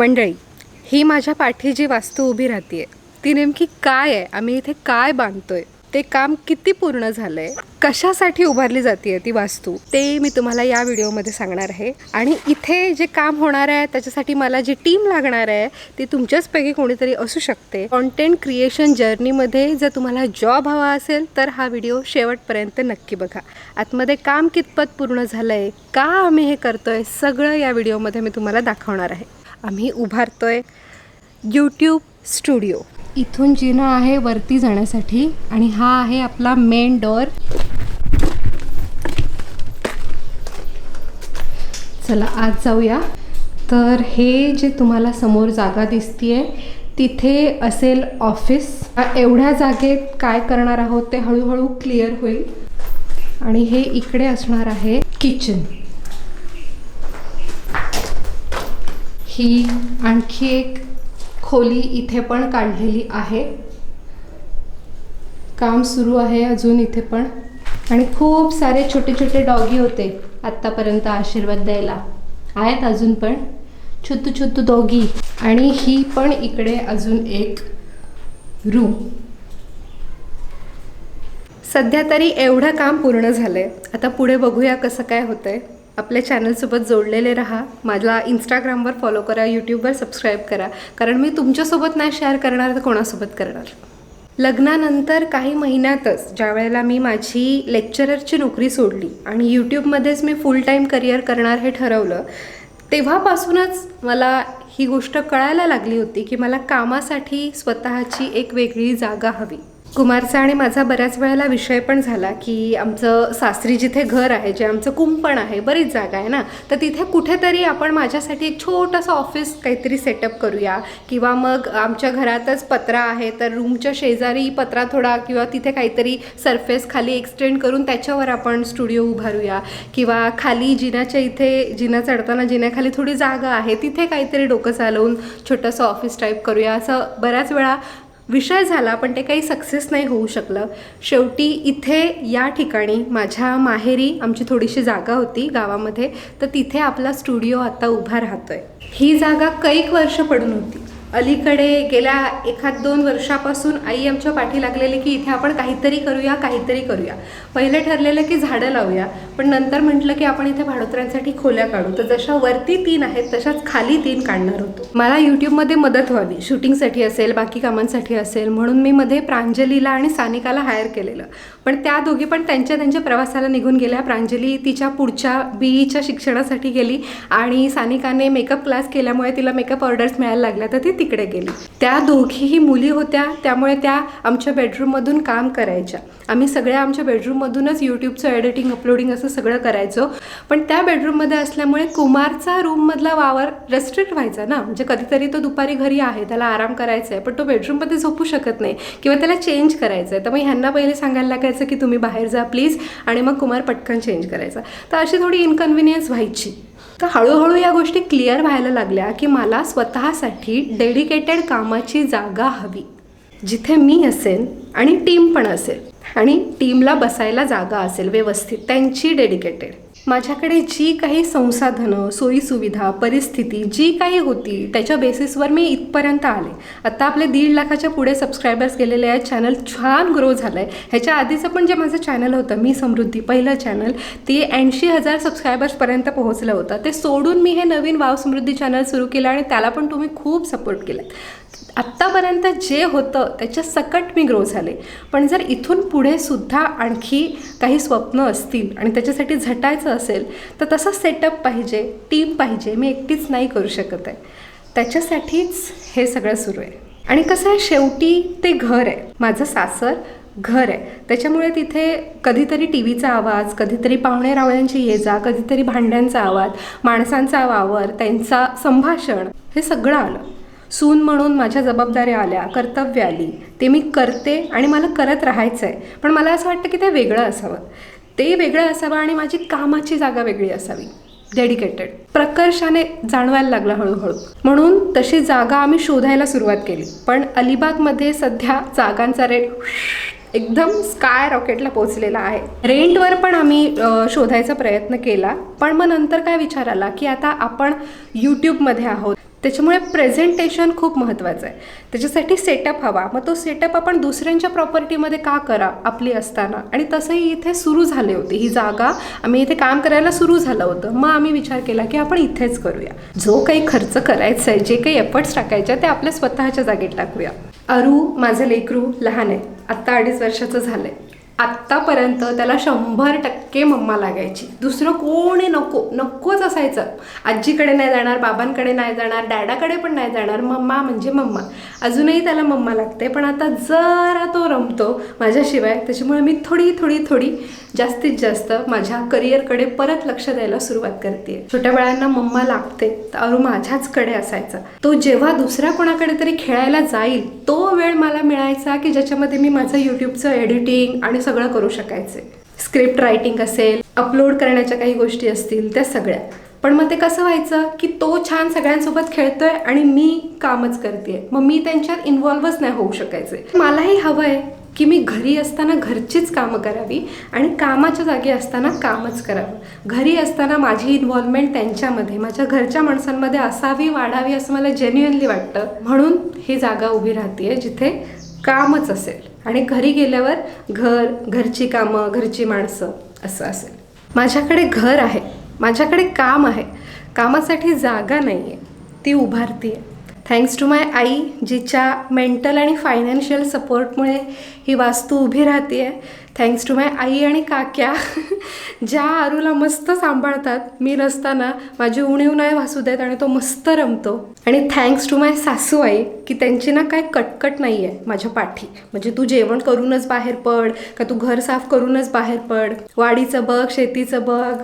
मंडळी ही माझ्या पाठी जी वास्तू उभी राहते ती नेमकी काय आहे? आम्ही इथे काय बांधतोय? ते काम किती पूर्ण झालंय? कशासाठी उभारली जाते ती वास्तू? ते मी तुम्हाला या व्हिडिओमध्ये सांगणार आहे. आणि इथे जे काम होणार आहे त्याच्यासाठी मला जी टीम लागणार आहे ती तुमच्याचपैकी कोणीतरी असू शकते. कॉन्टेंट क्रिएशन जर्नीमध्ये जर तुम्हाला जॉब हवा असेल तर हा व्हिडिओ शेवटपर्यंत नक्की बघा. आतमध्ये काम कितपत पूर्ण झालं आहे का आम्ही हे करतोय सगळं या व्हिडिओमध्ये मी तुम्हाला दाखवणार आहे. आम्ही उभारतो आहे यूट्यूब स्टुडिओ इथून जिना आहे वरती जाण्यासाठी आणि हा आहे आपला मेन डोअर चला आज जाऊया. तर हे जे तुम्हाला समोर जागा दिसतीये तिथे असेल ऑफिस एवढ्या जागेत काय करणार आहोत ते हळूहळू क्लिअर होईल. आणि हे इकडे असणार आहे किचन ही आणखी एक खोली इथे पण काढलेली आहे. काम सुरू आहे अजून इथे पण. आणि खूप सारे छोटे छोटे डॉगी होते आत्तापर्यंत आशीर्वाद द्यायला. आहेत अजून पण. छोटू छोटू डॉगी आणि ही पण इकडे अजून एक रूम सध्या तरी एवढं काम पूर्ण झालंय. आता पुढे बघूया कसं काय होतंय. आपल्या चॅनलसोबत जोडलेले राहा. मला इंस्टाग्रामवर फॉलो करा यूट्यूबवर सबस्क्राईब करा. कारण मी तुमच्यासोबत नाही शेअर करणार तर कोणासोबत करणार? लग्नानंतर काही महिन्यातच ज्या वेळेला मी माझी लेक्चररची नोकरी सोडली आणि यूट्यूबमध्येच मी फुल टाईम करिअर करणार हे ठरवलं तेव्हापासूनच मला ही गोष्ट कळायला लागली होती की मला कामासाठी स्वतःची एक वेगळी जागा हवी. कुमारचा आणि माझा बऱ्याच वेळेला विषय पण झाला की आमचं सासरी जिथे घर आहे जे आमचं कुंपण आहे बरीच जागा आहे ना तर तिथे कुठेतरी आपण माझ्यासाठी एक छोटंसं ऑफिस काहीतरी सेटअप करूया. किंवा मग आमच्या घरातच पत्रा आहे तर रूमच्या शेजारी पत्रा थोडा किंवा तिथे काहीतरी सरफेस खाली एक्सटेंड करून त्याच्यावर आपण स्टुडिओ उभारूया. किंवा खाली जिन्याच्या इथे जिना चढताना जिन्याखाली थोडी जागा आहे तिथे काहीतरी डोकं चालवून छोटंसं ऑफिस टाईप करूया. असं बऱ्याच वेळा विषय झाला पण ते काही सक्सेस नाही होऊ शकलं. शेवटी इथे या ठिकाणी माझ्या माहेरी आमची थोडीशी जागा होती गावामध्ये तर तिथे आपला स्टुडिओ आता उभा राहतोय. ही जागा कैक वर्ष पडून होती. अलीकडे गेल्या एखाद दोन वर्षापासून आई आमच्या पाठी लागलेली की इथे आपण काहीतरी करूया काहीतरी करूया. पहिले ठरलेलं की झाडं लावूया पण नंतर म्हटलं की आपण इथे भाडोत्र्यांसाठी खोल्या काढू. तर जशा वरती तीन आहेत तशाच खाली तीन काढणार होतो. मला यूट्यूबमध्ये मदत व्हावी. शूटिंगसाठी असेल बाकी कामांसाठी असेल म्हणून मी मध्ये प्रांजलीला आणि सानिकाला हायर केलेलं. पण त्या दोघी पण त्यांच्या त्यांच्या प्रवासाला निघून गेल्या. प्रांजली तिच्या पुढच्या बीईच्या शिक्षणासाठी गेली आणि सानिकाने मेकअप क्लास केल्यामुळे तिला मेकअप ऑर्डर्स मिळायला लागल्या तर ती तिकडे गेली. त्या दोघीही मुली होत्या. त्यामुळे त्या आमच्या बेडरूममधून काम करायच्या. आम्ही सगळ्या आमच्या बेडरूममधूनच यूट्यूबचं एडिटिंग अपलोडिंग असं सगळं करायचो. पण त्या बेडरूममध्ये असल्यामुळे कुमारचा रूममधला वावर रेस्ट्रिक्ट व्हायचा ना. म्हणजे कधीतरी तो दुपारी घरी आहे त्याला आराम करायचा आहे पण तो बेडरूममध्ये झोपू शकत नाही किंवा त्याला चेंज करायचं आहे तर मग ह्यांना पहिले सांगायला लागायचं की तुम्ही बाहेर जा प्लीज आणि मग कुमार पटकन चेंज करायचा. तर अशी थोडी इनकन्व्हिनियन्स व्हायची. तर हळूहळू या गोष्टी क्लिअर व्हायला लागल्या की मला स्वतःसाठी डेडिकेटेड कामाची जागा हवी. जिथे मी असेन आणि टीम पण असेल. आणि टीमला बसायला जागा असेल व्यवस्थित त्यांची डेडिकेटेड. माझ्याकडे जी काही संसाधनं सोयीसुविधा परिस्थिती जी काही होती त्याच्या बेसिसवर मी इथपर्यंत आले. आता आपले दीड लाखाच्या पुढे सबस्क्रायबर्स गेलेले आहेत चॅनल छान ग्रो झालं आहे ह्याच्या आधीचं पण जे माझं चॅनल होतं मी समृद्धी पहिलं चॅनल ते ऐंशी हजार सबस्क्रायबर्सपर्यंत पोहोचलं होतं. ते सोडून मी हे नवीन वाव समृद्धी चॅनल सुरू केलं आणि त्याला पण तुम्ही खूप सपोर्ट केला आत्तापर्यंत जे होतं त्याच्या सकट मी ग्रो झाले. पण जर इथून पुढे सुद्धा आणखी काही स्वप्न असतील आणि त्याच्यासाठी झटायचं असेल तर तसं सेटअप पाहिजे टीम पाहिजे. मी एकटीच नाही करू शकत आहे. त्याच्यासाठीच हे सगळं सुरू आहे. आणि कसं आहे शेवटी ते घर आहे. माझं सासर घर आहे. त्याच्यामुळे तिथे कधीतरी टी व्हीचा आवाज कधीतरी पाहुणे रावळ्यांची ये जा कधीतरी भांड्यांचा आवाज माणसांचा वावर त्यांचा संभाषण हे सगळं आलं. सून म्हणून माझ्या जबाबदाऱ्या आल्या कर्तव्य आली. ते मी करते आणि मला करत राहायचं आहे पण मला असं वाटतं की ते वेगळं असावं. ते वेगळं असावं आणि माझी कामाची जागा वेगळी असावी. डेडिकेटेड प्रकर्षाने जाणवायला लागलं हळूहळू. म्हणून तशी जागा आम्ही शोधायला सुरुवात केली. पण अलिबागमध्ये सध्या जागांचा रेट एकदम स्काय रॉकेटला पोचलेला आहे. रेंटवर पण आम्ही शोधायचा प्रयत्न केला. पण मग नंतर काय विचार आला की आता आपण यूट्यूबमध्ये आहोत. त्याच्यामुळे प्रेझेंटेशन खूप महत्त्वाचं आहे. त्याच्यासाठी सेटअप हवा. मग तो सेटअप आपण दुसऱ्यांच्या प्रॉपर्टीमध्ये का करा? आपली असताना. आणि तसंही इथे सुरू झाले होते. ही जागा आम्ही इथे काम करायला सुरू झालं होतं. मग आम्ही विचार केला की आपण इथेच करूया. जो काही खर्च करायचा आहे जे काही एफर्ट्स टाकायचे ते आपल्या स्वतःच्या जागेत टाकूया. अरू माझं लेकरू लहान आहे आत्ता अडीच वर्षाचं झालं आहे आत्तापर्यंत त्याला शंभर टक्के मम्मा लागायची. दुसरं कोणी नको नकोच असायचं. आजीकडे नाही जाणार बाबांकडे नाही जाणार डॅडाकडे पण नाही जाणार मम्मा म्हणजे मम्मा. अजूनही त्याला मम्मा लागते पण आता जरा तो रमतो माझ्याशिवाय त्याच्यामुळे मी थोडी थोडी थोडी जास्तीत जास्त माझ्या करिअरकडे परत लक्ष द्यायला सुरुवात करते छोट्या बाळांना मम्मा लागते तर अरू माझ्याचकडे असायचा. तो जेव्हा दुसऱ्या कोणाकडे तरी खेळायला जाईल तो वेळ मला मिळायचा की ज्याच्यामध्ये मी माझं यूट्यूबचं एडिटिंग आणि सगळं करू शकायचे. स्क्रिप्ट रायटिंग असेल अपलोड करण्याच्या काही गोष्टी असतील त्या सगळ्या. पण मग ते कसं व्हायचं की तो छान सगळ्यांसोबत खेळतोय आणि मी कामच करते मग मी त्यांच्यात इन्व्हॉल्वच नाही होऊ शकायचे. मलाही हवं आहे की मी घरी असताना घरचीच कामं करावी आणि कामाच्या जागी असताना कामच करावं. घरी असताना माझी इन्व्हॉल्वमेंट त्यांच्यामध्ये माझ्या घरच्या माणसांमध्ये असावी वाढावी असं मला जेन्युअनली वाटतं. म्हणून ही जागा उभी राहते जिथे कामच असेल. आणि घरी गेल्यावर घर घरची कामं घरची माणसं असं असेल. माझ्याकडे घर आहे. माझ्याकडे काम आहे. कामासाठी जागा नाही आहे ती उभारती आहे थँक्स टू माय आई जिच्या मेंटल आणि फायनान्शियल सपोर्टमुळे ही वास्तू उभी राहते आहे थँक्स टू माय आई आणि काक्या ज्या आरूला मस्त सांभाळतात. मी नसताना माझी उणीव नाही वासू देत आणि तो मस्त रमतो. आणि थँक्स टू माय सासू आई की त्यांची ना काय कटकट नाही आहे माझ्या पाठी. म्हणजे तू जेवण करूनच बाहेर पड का तू घर साफ करूनच बाहेर पड. वाडीचं बघ शेतीचं बघ.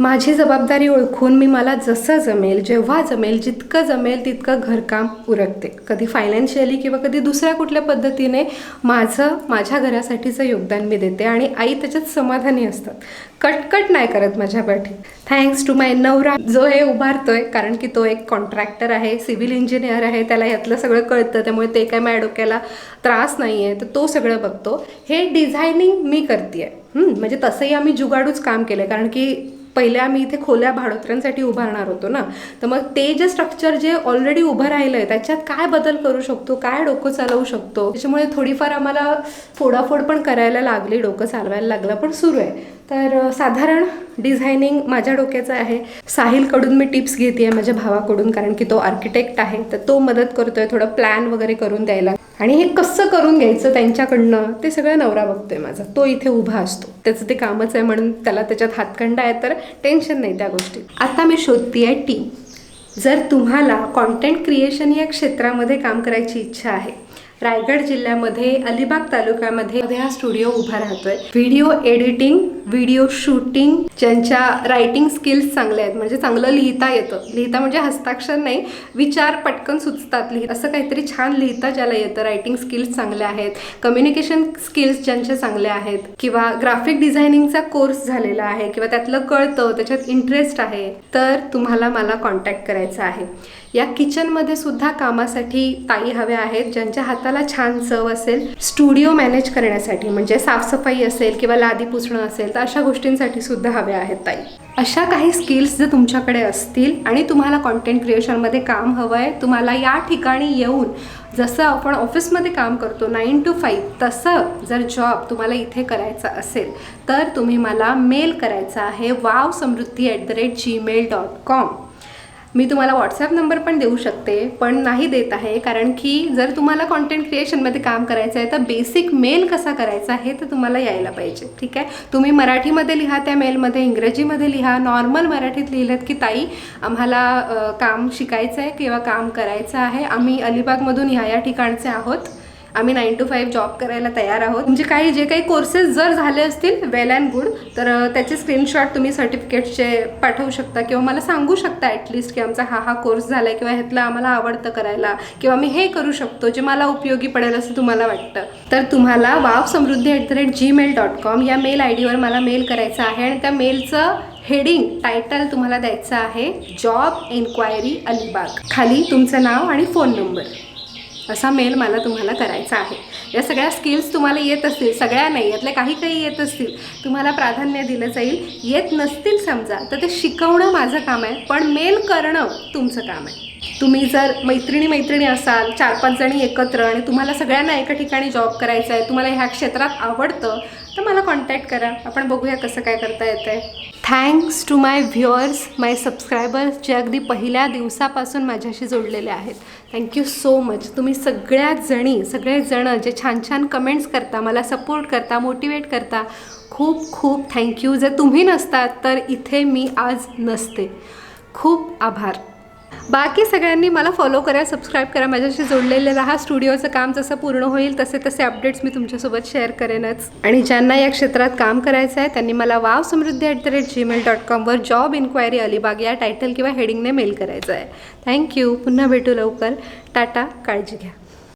माझी जबाबदारी ओळखून मी मला जसं जमेल जेव्हा जमेल जितकं जमेल तितकं घरकाम उरकते. कधी फायनान्शियली किंवा कधी दुसऱ्या कुठल्या पद्धतीने माझं माझ्या घरासाठीचं योगदान मी देते आणि आई त्याच्यात समाधानी असतात. कटकट नाही करत माझ्यापाठी थँक्स टू माय नवरा जो हे उभारतोय कारण की तो एक कॉन्ट्रॅक्टर आहे सिव्हिल इंजिनियर आहे त्याला यातलं सगळं कळतं त्यामुळे ते काय माझ्या डोक्याला त्रास नाही आहे तर तो सगळं बघतो. हे डिझायनिंग मी करते म्हणजे तसंही आम्ही जुगाडूच काम केलं कारण की पहिले आम्ही इथे खोल्या भाडोत्र्यांसाठी उभारणार होतो ना. तर मग ते जे स्ट्रक्चर जे ऑलरेडी उभं राहिलं आहे त्याच्यात काय बदल करू शकतो? काय डोकं चालवू शकतो? त्याच्यामुळे थोडीफार आम्हाला फोडाफोड पण करायला लागली डोकं चालवायला लागलं पण सुरू आहे. तर साधारण डिझायनिंग माझ्या डोक्याचं आहे. साहिलकडून मी टिप्स घेते आहे माझ्या भावाकडून कारण की तो आर्किटेक्ट आहे. तर तो मदत करतोय थोडं प्लॅन वगैरे करून द्यायला. आणि हे कसं करून घ्यायचं त्यांच्याकडनं ते सगळं नवरा बघतोय माझा. तो इथे उभा असतो. त्याचं ते कामच आहे म्हणून त्याला त्याच्यात हातखंडा आहे तर टेन्शन नाही त्या गोष्टीत. आता मी शोधती आहे टीम. जर तुम्हाला कॉन्टेंट क्रिएशन या क्षेत्रामध्ये काम करायची इच्छा आहे रायगड जिल्ह्यामध्ये अलिबाग तालुक्यामध्ये हा स्टुडिओ उभा राहतोय. व्हिडिओ एडिटिंग व्हिडिओ शूटिंग ज्यांच्या रायटिंग स्किल्स चांगल्या आहेत म्हणजे चांगलं लिहिता येतं. लिहिता म्हणजे हस्ताक्षर नाही विचार पटकन सुचतात लिहि असं काहीतरी छान लिहिता ज्याला येतं. रायटिंग स्किल्स चांगल्या आहेत कम्युनिकेशन स्किल्स ज्यांचे चांगले आहेत किंवा ग्राफिक डिझायनिंगचा कोर्स झालेला आहे किंवा त्यातलं कळतं त्याच्यात इंटरेस्ट आहे तर तुम्हाला मला कॉन्टॅक्ट करायचा आहे. या किचनमध्ये सुद्धा कामासाठी ताई हव्या आहेत ज्यांच्या हातात हाताला छान चव असेल स्टुडिओ मॅनेज करण्यासाठी म्हणजे साफसफाई असेल किंवा लादी पुसणं असेल तर अशा गोष्टींसाठी सुद्धा हव्या आहेत ताई. अशा काही स्किल्स जर तुमच्याकडे असतील आणि तुम्हाला कॉन्टेंट क्रिएशनमध्ये काम हवं आहे तुम्हाला या ठिकाणी येऊन जसं आपण ऑफिसमध्ये काम करतो नाईन टू फाईव्ह तसं जर जॉब तुम्हाला इथे करायचा असेल तर तुम्ही मला मेल करायचा आहे wow Samruddhi at the rate Gmail dot com मी तुम्हाला व्हॉट्सॲप नंबर पण देऊ शकते पण नाही देत आहे कारण की जर तुम्हाला कॉन्टेंट क्रिएशनमध्ये काम करायचं आहे तर बेसिक मेल कसा करायचा हे तर तुम्हाला यायला पाहिजे ठीक आहे? तुम्ही मराठीमध्ये लिहा त्या मेलमध्ये इंग्रजीमध्ये लिहा नॉर्मल मराठीत लिहिलं की ताई आम्हाला काम शिकायचं आहे किंवा काम करायचं आहे आम्ही अलिबागमधून ह्या या ठिकाणचे आहोत आम्ही नाईन टू फाईव्ह जॉब करायला तयार आहोत. म्हणजे काही जे काही कोर्सेस जर झाले असतील वेल अँड गुड तर त्याचे स्क्रीनशॉट तुम्ही सर्टिफिकेटचे पाठवू शकता किंवा मला सांगू शकता ॲटलिस्ट की आमचा हा हा कोर्स झाला आहे किंवा ह्यातलं आम्हाला आवडतं करायला किंवा मी हे करू शकतो जे मला उपयोगी पडेल असं तुम्हाला वाटतं. तर तुम्हाला wow Samruddhi at the rate Gmail dot com या मेल आय डीवर मला मेल करायचा आहे आणि त्या मेलचं हेडिंग टायटल तुम्हाला द्यायचं आहे जॉब एन्क्वायरी अलिबाग. खाली तुमचं नाव आणि फोन नंबर असा मेल मला तुम्हाला करायचा आहे. या सगळ्या स्किल्स तुम्हाला येत असतील सगळ्या नाही यातल्या काही काही येत असतील तुम्हाला प्राधान्य दिलं जाईल. येत नसतील समजा तर ते शिकवणं माझं काम आहे पण मेल करणं तुमचं काम आहे. तुम्ही जर मैत्रिणी मैत्रिणी असाल चार पाच जणी एकत्र आणि तुम्हाला सगळ्यांना एका ठिकाणी जॉब करायचा आहे तुम्हाला ह्या क्षेत्रात आवडतं तर मला कॉन्टॅक्ट करा. आपण बघूया कसं काय करता येतं आहे thanks to my viewers my subscribers जे अगदी पहिल्या दिवसापासून माझ्याशी जोडलेले आहेत. थँक्यू सो मच तुम्ही सगळ्या जणी सगळेजणं जे छान छान कमेंट्स करता मला सपोर्ट करता मोटिवेट करता खूप खूप थँक्यू जर तुम्ही नसतात तर इथे मी आज नसते. खूप आभार. बाकी सगळ्यांनी मला फॉलो करा सबस्क्राईब करा माझ्याशी जोडलेले राहा. स्टुडिओचं काम जसं पूर्ण होईल तसे तसे अपडेट्स मी तुमच्यासोबत शेअर करेनच. आणि ज्यांना या क्षेत्रात काम करायचं आहे त्यांनी मला wow Samruddhi at the rate Gmail dot कॉमवर job inquiry Alibag या टायटल किंवा हेडिंगने मेल करायचं आहे थँक्यू पुन्हा भेटू लवकर. टाटा काळजी घ्या.